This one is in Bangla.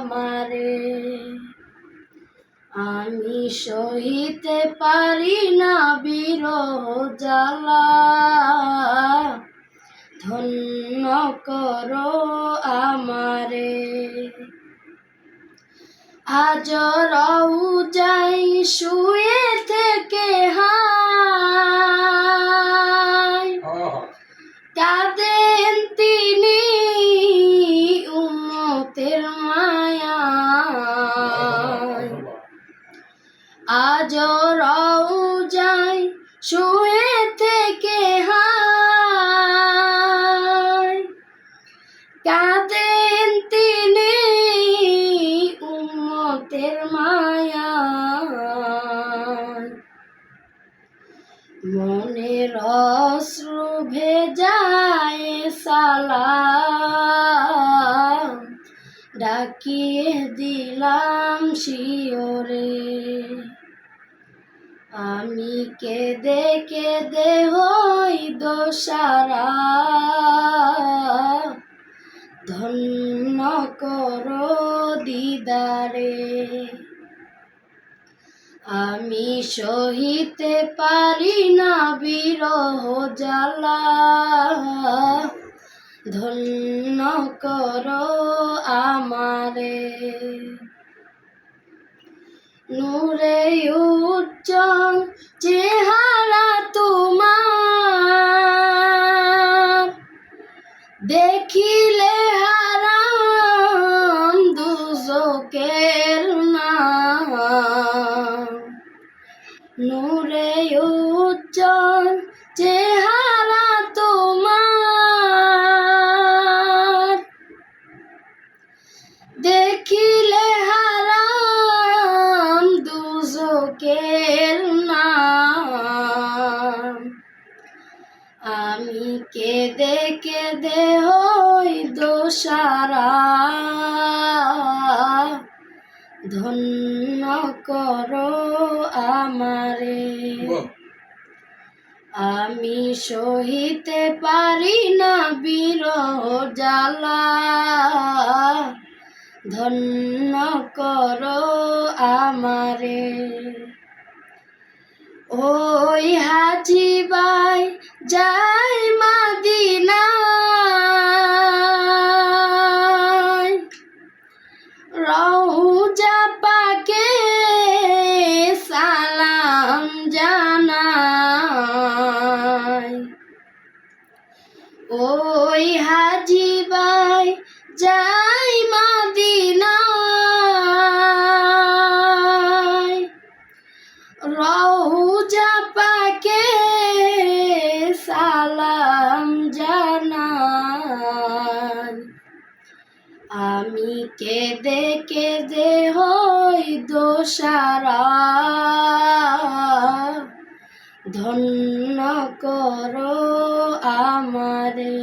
আমারে। আমি সহিতে পারি না বিরহ জ্বালা। ধন্য করো আমারে। আজ রাউ যাই শুয়ে আজ যাই, শুয়ে থেকে হাই। কাঁদেন তিনি উম্মতের মায়া মনের অশ্রু ভেজায় সালাম। ডাকিয়ে দিলাম শিওরে। আমি কেঁদে কেঁদে হই ধন্য করো দিদারে। আমি সহিতে পারি না বিরহ জ্বালা। ধন্য করো আমারে। নূরে উজ্জ্বল চেহারা তোমার। দেখিলে হারাম নূরে উজ্জ্বল চেহারা তোমার। নাম আমি কেঁদে কেঁদে হই দোসারা ধন্য করো আমারে। আমি সহিতে পারি না বিরহ জ্বালা। ধন্য করো আমারে। ওই হাজি বাই যাই মাদিনায়। রহুজা পাকে সালাম জানাই ওই হাজি বাই যাই সালাম জানাই। আমি কেঁদে কেঁদে হই দোষারা ধন্য করো আমারে।